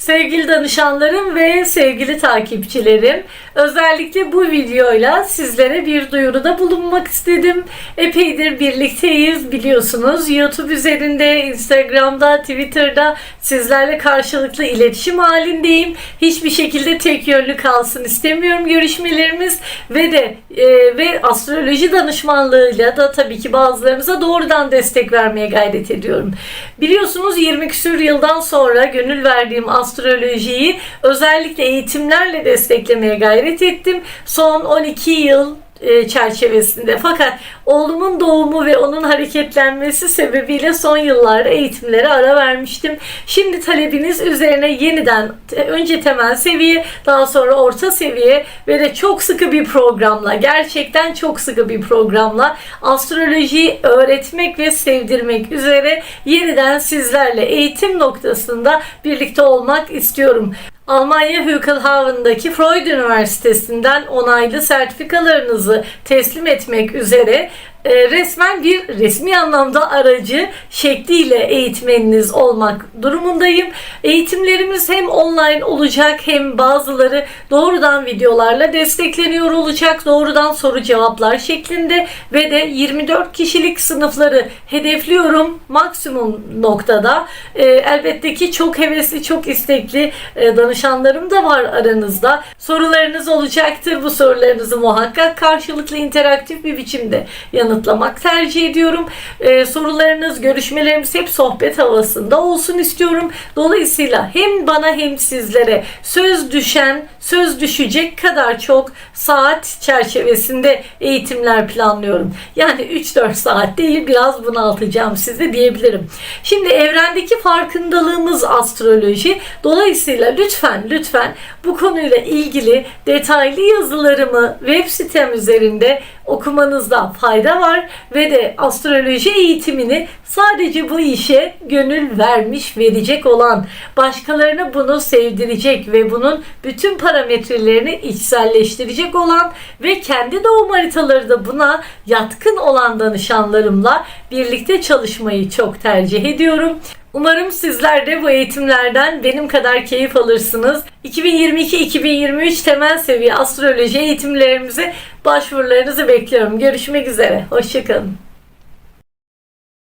Sevgili danışanlarım ve sevgili takipçilerim, özellikle bu videoyla sizlere bir duyuruda bulunmak istedim. Epeydir birlikteyiz biliyorsunuz. YouTube üzerinde, Instagram'da, Twitter'da sizlerle karşılıklı iletişim halindeyim. Hiçbir şekilde tek yönlü kalsın istemiyorum görüşmelerimiz ve de e, ve astroloji danışmanlığıyla da tabii ki bazılarınıza doğrudan destek vermeye gayret ediyorum. Biliyorsunuz 20 küsür yıldan sonra gönül verdiğim astrolojiyi özellikle eğitimlerle desteklemeye gayret ettim. Son 12 yıl çerçevesinde. Fakat oğlumun doğumu ve onun hareketlenmesi sebebiyle son yıllarda eğitimlere ara vermiştim. Şimdi talebiniz üzerine yeniden önce temel seviye, daha sonra orta seviye ve de çok sıkı bir programla, gerçekten çok sıkı bir programla astrolojiyi öğretmek ve sevdirmek üzere yeniden sizlerle eğitim noktasında birlikte olmak istiyorum. Almanya Hügelhaven'daki Freud Üniversitesi'nden onaylı sertifikalarınızı teslim etmek üzere e, resmen bir resmi anlamda aracı şekliyle eğitmeniniz olmak durumundayım. Eğitimlerimiz hem online olacak hem bazıları doğrudan videolarla destekleniyor olacak. Doğrudan soru cevaplar şeklinde ve de 24 kişilik sınıfları hedefliyorum maksimum noktada. E, elbette ki çok hevesli, çok istekli e, danışanlarım da var aranızda. Sorularınız olacaktır. Bu sorularınızı muhakkak karşılıklı interaktif bir biçimde yanıtlamak tercih ediyorum. Ee, sorularınız, görüşmelerimiz hep sohbet havasında olsun istiyorum. Dolayısıyla hem bana hem sizlere söz düşen, söz düşecek kadar çok saat çerçevesinde eğitimler planlıyorum. Yani 3-4 saat değil biraz bunaltacağım size diyebilirim. Şimdi evrendeki farkındalığımız astroloji. Dolayısıyla lütfen lütfen bu konuyla ilgili detaylı yazılarımı web sitem üzerinde okumanızda fayda var ve de astroloji eğitimini sadece bu işe gönül vermiş verecek olan başkalarına bunu sevdirecek ve bunun bütün parametrelerini içselleştirecek olan ve kendi doğum haritaları da buna yatkın olan danışanlarımla birlikte çalışmayı çok tercih ediyorum. Umarım sizler de bu eğitimlerden benim kadar keyif alırsınız. 2022-2023 temel seviye astroloji eğitimlerimize başvurularınızı bekliyorum. Görüşmek üzere. Hoşçakalın.